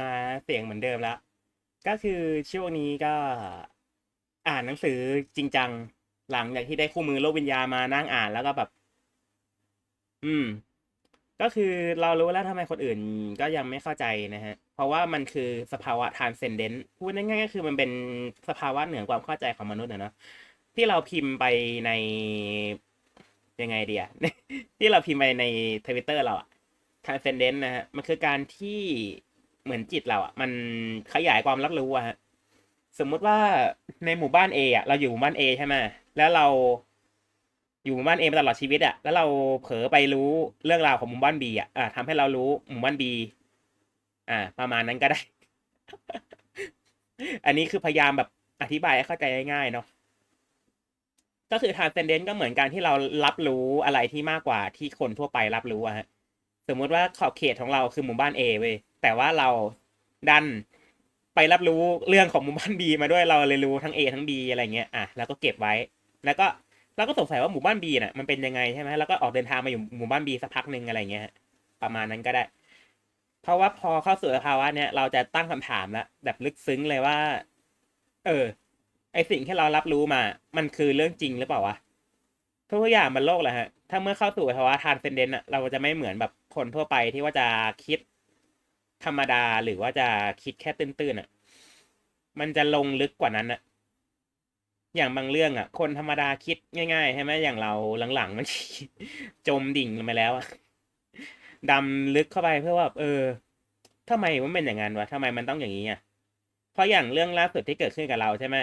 มาเสียงเหมือนเดิมแล้วก็คือช่วงนี้ก็อ่านหนังสือจริงจัง หลังจากที่ได้คู่มือโลกวิญญาณมานั่งอ่านแล้วก็แบบ อืม ก็คือเรารู้แล้วทำไมคนอื่นก็ยังไม่เข้าใจนะฮะ เพราะว่ามันคือสภาวะ transcendent พูดง่ายๆก็คือมันเป็นสภาวะเหนือความเข้าใจของมนุษย์นะเนาะที่เราพิมพ์ไปในยังไงเดียที่เราพิมพ์ไปในทวิตเตอร์เราอะ transcendent นะฮะ มันคือการที่ เหมือนจิตเราอะมันขยายความรับรู้อะฮะสมมุติว่าในหมู่บ้าน A อะเราอยู่หมู่บ้าน A ใช่ไหมแล้วเราอยู่หมู่บ้าน A มาตลอดชีวิตอะแล้วเราเผลอไปรู้เรื่องราวของหมู่บ้าน B อะอะทำให้เรารู้หมู่บ้าน B อ่า ประมาณนั้นก็ได้ อันนี้คือพยายามแบบอธิบายให้เข้าใจง่ายๆเนาะก็คือ transcendent ก็เหมือนการที่เรารับรู้อะไรที่มากกว่าที่คนทั่วไปรับรู้อะฮะ สมมุติว่าขอบเขตของเราคือหมู่บ้าน A เว้ย แต่ว่าเราดันไปรับรู้เรื่องของหมู่บ้าน B มาด้วยเราเลยรู้ทั้ง A ทั้ง B อะไรเงี้ยอะแล้วก็เก็บไว้ แล้วก็เราก็สงสัยว่าหมู่บ้าน B น่ะมันเป็นยังไงใช่ไหมแล้วก็ออกเดินทางมาอยู่หมู่บ้าน B สักพักหนึ่งอะไรเงี้ยประมาณนั้นก็ได้ เพราะว่าพอเข้าสู่ภาวะเนี้ยเราจะตั้งคำถามล้วแบบลึกซึ้งเลยว่า เออ ไอสิ่งที่เรารับรู้มา มันคือเรื่องจริงหรือเปล่าวะทุกอย่างมันโลกแหละฮะ ถ้าเมื่อเข้าสู่ภาวะทานเซนเดนอะเราจะไม่เหมือนแบบคนทั่วไปที่ว่าจะคิด ธรรมดาหรือว่าจะคิดแค่ตื้นๆอะมันจะลงลึกกว่านั้นอะอย่างบางเรื่องอะ คนธรรมดาคิดง่ายๆใช่ไหมอย่างเราหลังๆมันจมดิ่งลงไปแล้วอะดำลึกเข้าไปเพื่อว่า เออทำไมมันเป็นอย่างนั้นวะทำไมมันต้องอย่างนี้อะเพราะอย่างเรื่องล่าสุดที่เกิดขึ้นกับเราใช่ไหม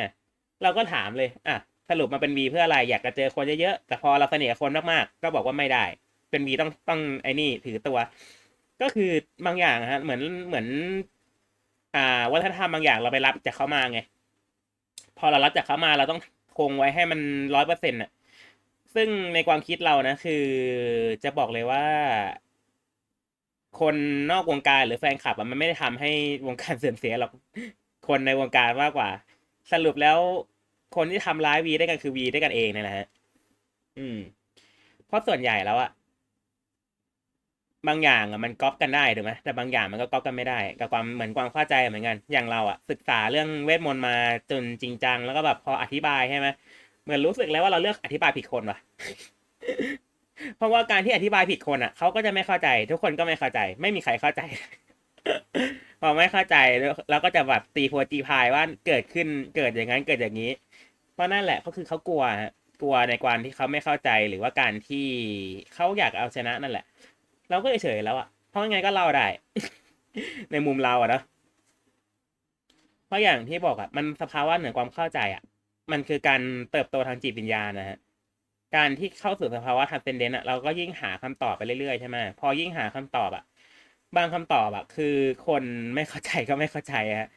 เราก็ถามเลย อะสรุปมาเป็นวีเพื่ออะไร อยากจะเจอคนเยอะๆแต่พอเราเสนิทกับคนมากๆก็บอกว่าไม่ได้ เป็นวีต้องต้องไอ้นี่ถือตัว ก็คือบางอย่างฮะเหมือนเหมือน อ่า วัฒนธรรมบางอย่างเราไปรับจากเขามาไง พอเรารับจากเขามาเราต้องคงไว้ให้มันร้อยเปอร์เซ็นต์อะ ซึ่งในความคิดเรานะ คือจะบอกเลยว่า คนนอกวงการหรือแฟนคลับมันไม่ได้ทำให้วงการเสื่อมเสียหรอกคนในวงการมากกว่า สรุปแล้วคนที่ทำร้ายวีได้กันคือวีได้กันเองนี่แหละฮะ อืม เพราะส่วนใหญ่แล้วอะ บางอย่างอะมันก๊อปกันได้ถูกไหมแต่บางอย่างมันก็ก๊อปกันไม่ได้ กับความเหมือนความเข้าใจเหมือนกันอย่างเราอะศึกษาเรื่องเวทมนต์มาจนจริงจังแล้วก็แบบพออธิบายใช่ไหมเหมือนรู้สึกแล้วว่าเราเลือกอธิบายผิดคนว่ะเพราะว่าการที่อธิบายผิดคนอะเขาก็จะไม่เข้าใจ ทุกคนก็ไม่เข้าใจ ไม่มีใครเข้าใจพอไม่เข้าใจแล้วก็จะแบบตีโพตีพายว่าเกิดขึ้นเกิดอย่างนั้นเกิดอย่างนี้ เพราะนั่นแหละก็คือเขากลัวกลัวในการที่เขาไม่เข้าใจหรือว่าการที่เขาอยากเอาชนะนั่นแหละ เราก็เฉยแล้วอะเพราะยังไงก็เล่าได้ ในมุมเราอะนะเพราะอย่างที่บอกอะมันสภาวะเหนือความเข้าใจอะมันคือการเติบโตทางจิตวิญญาณนะฮะการที่เข้าสู่สภาวะทางเซนเดนต์อะเราก็ยิ่งหาคำตอบไปเรื่อยๆใช่ไหมพอยิ่งหาคำตอบอะบางคำตอบอะคือคนไม่เข้าใจก็ไม่เข้าใจฮะ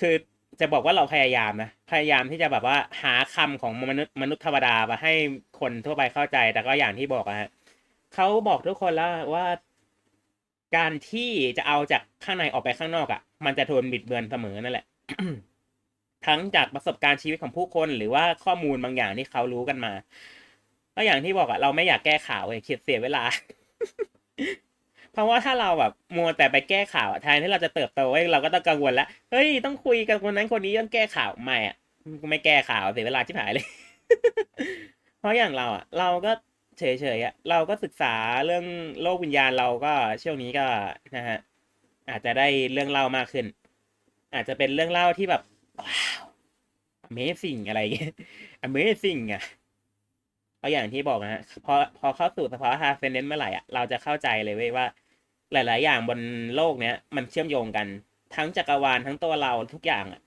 คือจะบอกว่าเราพยายามนะพยายามที่จะแบบว่าหาคำของมนุษย์มนุษย์ธรรมดามาให้คนทั่วไปเข้าใจ แต่ก็อย่างที่บอกอะฮะ เขาบอกทุกคนแล้วว่า การที่จะเอาจากข้างในออกไปข้างนอกอะมันจะโดนบิดเบือนเสมอนั่นแหละ ทั้งจากประสบการณ์ชีวิตของผู้คนหรือว่าข้อมูลบางอย่างที่เขารู้กันมาก็อย่างที่บอกอะเราไม่อยากแก้ข่าวเลยเขียดเสียเวลา เพราะว่าถ้าเราแบบมัวแต่ไปแก้ข่าวแทนที่เราจะเติบโตเอ้ยเราก็ต้องกังวลแล้วเฮ้ยต้องคุยกับคนนั้นคนนี้ต้องแก้ข่าวไม่อะไม่แก้ข่าวเสียเวลาชิบหายเลย เพราะอย่างเราอะเราก็ เฉยๆอะเราก็ศึกษาเรื่องโลกวิญญาณเราก็ช่วงนี้ก็นะฮะอาจจะได้เรื่องเล่ามากขึ้น อาจจะเป็นเรื่องเล่าที่แบบว้าว Amazing อะไรเงี้ย Amazing อะเพราะอย่างที่บอกนะฮะพอพอเข้าสู่สภาวะทาเซนเดนเมื่อไหร่อะเราจะเข้าใจเลยเว้ยว่า หลาย ๆ อย่างบนโลกเนี้ย มันเชื่อมโยงกัน ทั้งจักรวาลทั้งตัวเราทุกอย่างอะ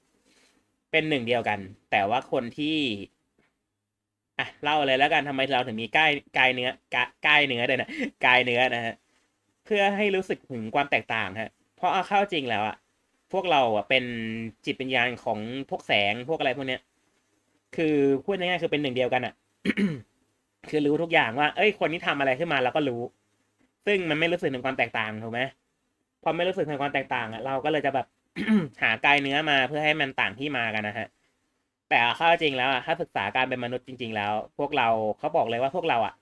เป็นหนึ่งเดียวกัน แต่ว่าคนที่ อะเล่าเลยแล้วกันทำไมเราถึงมีกายกายเนื้อกายกายเนื้อเลยนะกายเนื้อนะฮะเพื่อให้รู้สึกถึงความแตกต่างฮะเพราะเอาเข้าจริงแล้วอะพวกเราอะเป็นจิตวิญญาณของพวกแสงพวกอะไรพวกเนี้ย คือพูดง่ายๆคือเป็นหนึ่งเดียวกันอะคือรู้ทุกอย่างว่า เอ้ย คนที่ทำอะไรขึ้นมาเราก็รู้ ซึ่งมันไม่รู้สึกถึงความแตกต่างถูกไหมพอไม่รู้สึกถึงความแตกต่างอะเราก็เลยจะแบบหากายเนื้อมาเพื่อให้มันต่างที่มากันนะฮะ แต่เข้าจริงแล้วอะถ้าศึกษาการเป็นมนุษย์จริง ๆ แล้ว พวกเราเขาบอกเลยว่าพวกเราอะ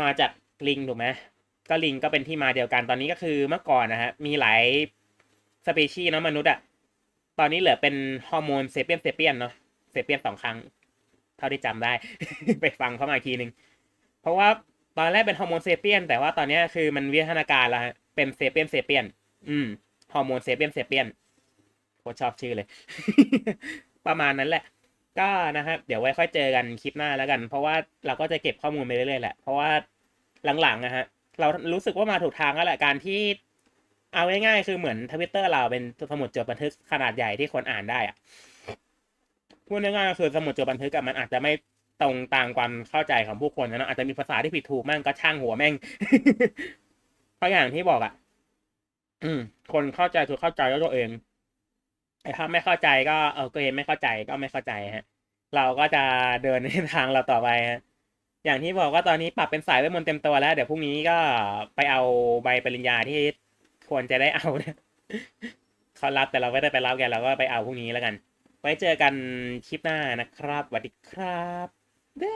มาจากลิงถูกไหมก็ลิงก็เป็นที่มาเดียวกันตอนนี้ก็คือเมื่อก่อนนะฮะมีหลายสปีชีส์เนาะมนุษย์อะตอนนี้เหลือเป็นฮอร์โมนเซเปียนเซเปียนเนาะเซเปียนสองครั้ง เท่าที่จำได้ ไปฟังเข้ามาทีหนึ่งเพราะว่าตอนแรกเป็นฮอร์โมนเซเปียน แต่ว่าตอนนี้คือมันวิวัฒนาการแล้วฮะเป็นเซเปียนเซเปียน อืมฮอร์โมนเซเปียนเซเปียนโคตรชอบชื่อเลย ประมาณนั้นแหละ ก็นะครับเดี๋ยวไว้ค่อยเจอกันคลิปหน้าแล้วกัน เพราะว่าเราก็จะเก็บข้อมูลไปเรื่อยๆแหละ เพราะว่าหลังๆนะฮะเรารู้สึกว่ามาถูกทางแล้วแหละการที่เอาง่ายๆคือเหมือนทวิตเตอร์เราเป็นสมุดจดบันทึกขนาดใหญ่ที่คนอ่านได้อะพูดง่ายๆก็คือสมุดจดบันทึกอะมันอาจจะไม่ตรงตามความเข้าใจของผู้คนนะอาจจะมีภาษาที่ผิดถูกแม่งก็ช่างหัวแม่งเพราะอย่างที่บอกอะอืม คนเข้าใจคือเข้าใจแล้วตัวเอง ถ้าไม่เข้าใจก็เออก็เองไม่เข้าใจก็ไม่เข้าใจฮะ เราก็จะเดินในทางเราต่อไปฮะอย่างที่บอกว่าตอนนี้ปรับเป็นสายเวทมนต์เต็มตัวแล้ว เดี๋ยวพรุ่งนี้ก็ไปเอาใบปริญญาที่ควรจะได้เอาเนี่ยเขารับแต่เราไม่ได้ไปรับแกเราก็ไปเอาพรุ่งนี้แล้วกัน ไว้เจอกันคลิปหน้านะครับสวัสดีครับเด้